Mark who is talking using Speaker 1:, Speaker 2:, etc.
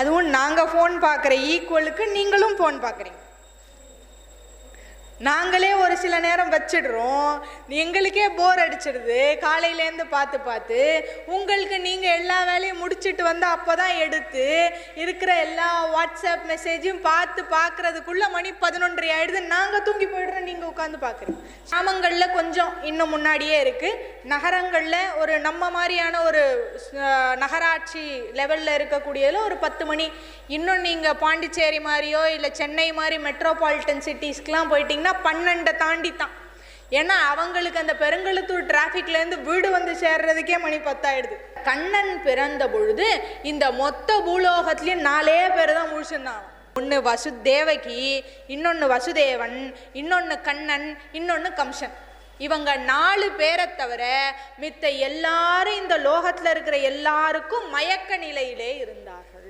Speaker 1: அதுவும் நாங்கள் ஃபோன் பார்க்குற ஈக்குவலுக்கு நீங்களும் ஃபோன் பார்க்குறீங்க. நாங்களே ஒரு சில நேரம் வச்சிடுறோம். எங்களுக்கே போர் அடிச்சிடுது. காலையிலேருந்து பார்த்து பார்த்து உங்களுக்கு நீங்கள் எல்லா வேலையும் முடிச்சிட்டு வந்து அப்போ தான் எடுத்து இருக்கிற எல்லா வாட்ஸ்அப் மெசேஜையும் பார்த்து பார்க்குறதுக்குள்ளே மணி பதினொன்றரை ஆயிடுது. நாங்கள் தூங்கி போயிடுறோம். நீங்கள் உட்காந்து பார்க்குறீங்க. கிராமங்களில் கொஞ்சம் இன்னும் முன்னாடியே இருக்குது நகரங்களில் ஒரு நம்ம மாதிரியான ஒரு நகராட்சி லெவலில் இருக்கக்கூடியதில் ஒரு பத்து மணி. இன்னும் நீங்கள் பாண்டிச்சேரி மாதிரியோ இல்லை சென்னை மாதிரி மெட்ரோபாலிட்டன் சிட்டிஸ்க்கெலாம் போயிட்டிங்கன்னா பன்னெண்டை தாண்டி தான் ஏன்னா அவங்களுக்கு அந்த பெருங்கழுத்தூர் டிராஃபிக்லேருந்து வீடு வந்து சேர்றதுக்கே மணி பத்தாயிடுது. கண்ணன் பிறந்த பொழுது இந்த மொத்த பூலோகத்துலேயும் நாலே பேர் தான் முழிச்சிருந்தாங்க. ஒன்று வசுதேவகி இன்னொன்று வசுதேவன் இன்னொன்று கண்ணன் இன்னொன்று கம்சன். இவங்க நாலு பேரை தவிர மித்த எல்லாரும் இந்த லோகத்தில் இருக்கிற எல்லாருக்கும் மயக்க நிலையிலே இருந்தார்கள்.